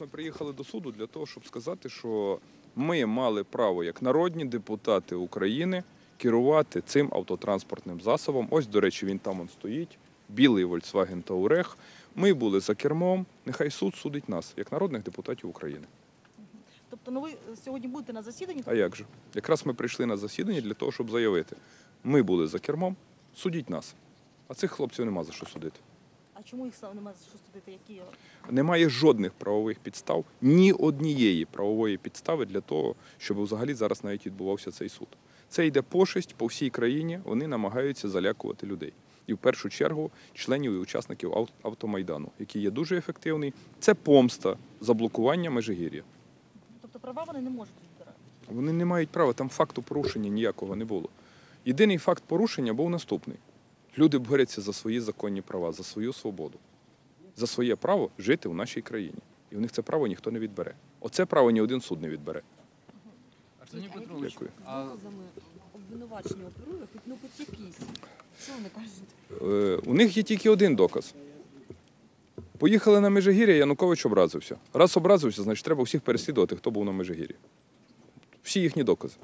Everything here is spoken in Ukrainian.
Ми приїхали до суду для того, щоб сказати, що ми мали право, як народні депутати України, керувати цим автотранспортним засобом. Ось, до речі, він там он стоїть, білий Volkswagen Touareg. Ми були за кермом. Нехай суд судить нас, як народних депутатів України. Тобто, ну ви сьогодні будете на засіданні? А як же? Якраз ми прийшли на засідання для того, щоб заявити: ми були за кермом, судіть нас. А цих хлопців нема за що судити. Чому їх за що судити? Які Немає жодних правових підстав, ні однієї правової підстави для того, щоб взагалі зараз навіть відбувався цей суд. Це йде пошесть по всій країні. Вони намагаються залякувати людей. І в першу чергу членів і учасників автомайдану, який є дуже ефективний. Це помста за блокування Межигір'я. тобто права вони не можуть відбирати. Вони не мають права, там факту порушення ніякого не було. Єдиний факт порушення був наступний: люди борються за свої законні права, за свою свободу, за своє право жити в нашій країні. І в них це право ніхто не відбере. Оце право ні один суд не відбере. Арсеній Петрович, Дякую. а обвинувачення оперує, хоч ну хоч якийсь. Що вони кажуть? Е, у них є тільки один доказ. Поїхали на Межигір'я, Янукович образився. Раз образився, значить треба всіх переслідувати, хто був на Межигір'ї. Всі їхні докази.